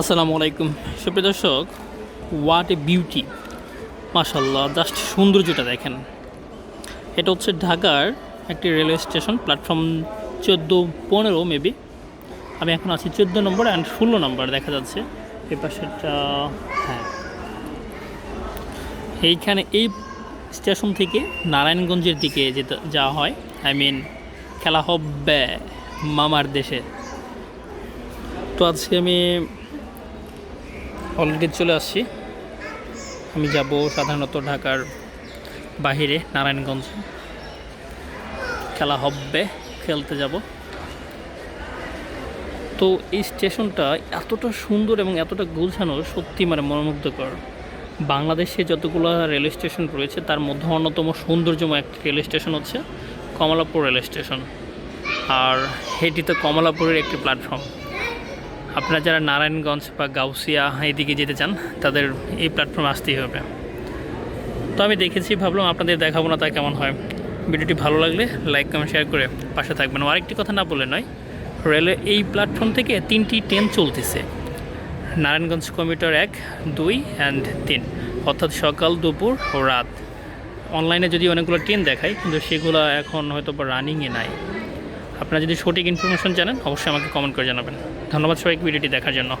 আসসালামু আলাইকুম। সুপ্রিয় দর্শক হোয়াট এ বিউটি মাশাল্লাহ জাস্ট সৌন্দর্যটা দেখেন। এটা হচ্ছে ঢাকার একটি রেলওয়ে স্টেশন প্ল্যাটফর্ম চোদ্দ পনেরো মেবি আমি এখন আছি চোদ্দ নম্বর অ্যান্ড ষোলো নম্বর, দেখা যাচ্ছে। এই পাশেরটা হ্যাঁ। এইখানে এই স্টেশন থেকে নারায়ণগঞ্জের দিকে যেতে, যাওয়া হয়। আই মিন খেলা হবে মামার দেশে। তো আজকে আমি অলরেডি চলে আসছি। আমি যাব সাধারণত ঢাকার বাহিরে, নারায়ণগঞ্জ। খেলা হবে, খেলতে যাব। তো এই স্টেশনটা এতটা সুন্দর এবং এতটা গোছানো সত্যি মানে মনোমুগ্ধকর। বাংলাদেশে যতগুলো রেল স্টেশন রয়েছে, তার মধ্যে অন্যতম সৌন্দর্যময় একটি রেল স্টেশন হচ্ছে কমলাপুর রেল স্টেশন। আর এটি তো কমলাপুরের একটি প্ল্যাটফর্ম। আপনারা যারা নারায়ণগঞ্জ বা গাউসিয়া এদিকে যেতে চান, তাদের এই প্ল্যাটফর্মে আসতেই হবে। তো আমি দেখেছি, ভাবলাম আপনাদের দেখাবো না তা কেমন হয়। ভিডিওটি ভালো লাগলে লাইক কমেন্ট শেয়ার করে পাশে থাকবেন। আরেকটি কথা না বলে নয় রেলে এই প্ল্যাটফর্ম থেকে তিনটি ট্রেন চলতেছে। নারায়ণগঞ্জ কমিউটার এক, দুই অ্যান্ড তিন। অর্থাৎ সকাল, দুপুর ও রাত। অনলাইনে যদি অনেকগুলো ট্রেন দেখায়, কিন্তু সেগুলো এখন হয়তো বা রানিংয়ে নাই। আপনারা যদি সঠিক ইনফরমেশন জানেন, অবশ্যই আমাকে কমেন্ট করে জানাবেন। ধন্যবাদ সবাইকে ভিডিওটি দেখার জন্য।